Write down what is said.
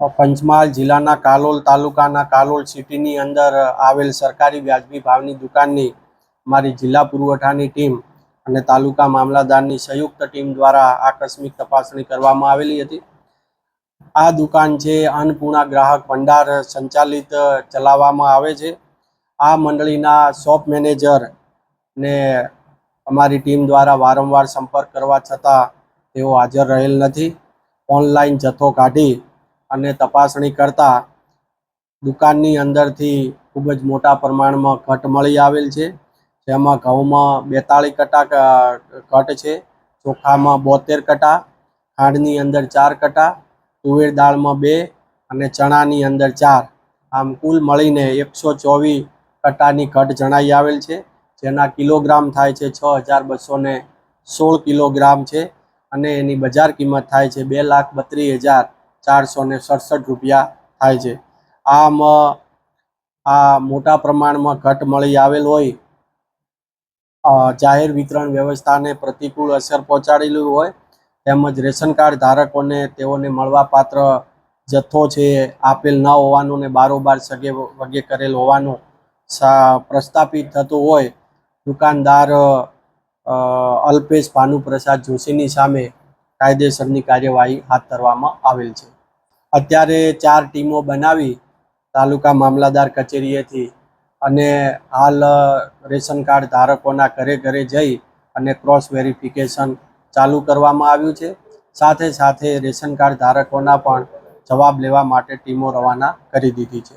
પંચમહાલ જિલ્લાના કાલોલ તાલુકાના કાલોલ સિટીની અંદર આવેલ સરકારી વ્યાજબી ભાવની દુકાનની મારી જિલ્લા પુરવઠાની ટીમ અને તાલુકા મામલાદારની સંયુક્ત ટીમ દ્વારા આકસ્મિક તપાસણી કરવામાં આવેલી હતી. આ દુકાન છે અન્નપૂર્ણા ગ્રાહક ભંડાર સંચાલિત ચલાવવામાં આવે છે. આ મંડળીના શોપ મેનેજર ને અમારી ટીમ દ્વારા વારંવાર સંપર્ક કરવા છતાં તેઓ હાજર રહેલ નથી. ઓનલાઈન જથ્થો કાઢી અને તપાસણી કરતા દુકાનની અંદરથી ખૂબ જ મોટા પ્રમાણમાં ઘટ મળી આવેલ છે. જેમાં ઘઉંમાં બેતાળીસ કટા કટ છે. ચોખામાં બોતેર કટા, ખાંડની અંદર ચાર કટા, તુવેર દાળમાં બે અને ચણાની અંદર ચાર. આમ કુલ મળીને એકસો ચોવીસ કટાની ઘટ જણાઈ આવેલ છે. જેના કિલોગ્રામ થાય છે છ હજાર બસો સોળ કિલોગ્રામ છે અને એની બજાર કિંમત થાય છે બે લાખ બત્રીસ હજાર ચારસો ને સડસઠ રૂપિયા થાય છે. આમ આ મોટા પ્રમાણમાં ઘટ મળી આવેલ હોય જાહેર વિતરણ વ્યવસ્થાને પ્રતિકૂળ અસર પહોંચાડેલી હોય, તેમજ રેશન કાર્ડ ધારકોને તેઓને મળવાપાત્ર જથ્થો છે આપેલ ન હોવાનું ને બારોબાર સગે વગે કરેલ હોવાનું પ્રસ્થાપિત થતું હોય, દુકાનદાર અલ્પેશ ભાનુપ્રસાદ જોશીની સામે કાયદેસરની કાર્યવાહી હાથ ધરવામાં આવેલ છે. અત્યારે ચાર ટીમો બનાવી તાલુકા મામલાદાર કચેરીએથી અને હાલ રેશન કાર્ડ ધારકોના ઘરે ઘરે જઈ અને ક્રોસ વેરિફિકેશન ચાલુ કરવામાં આવ્યું છે. સાથે સાથે રેશન કાર્ડ ધારકોના પણ જવાબ લેવા માટે ટીમો રવાના કરી દીધી છે.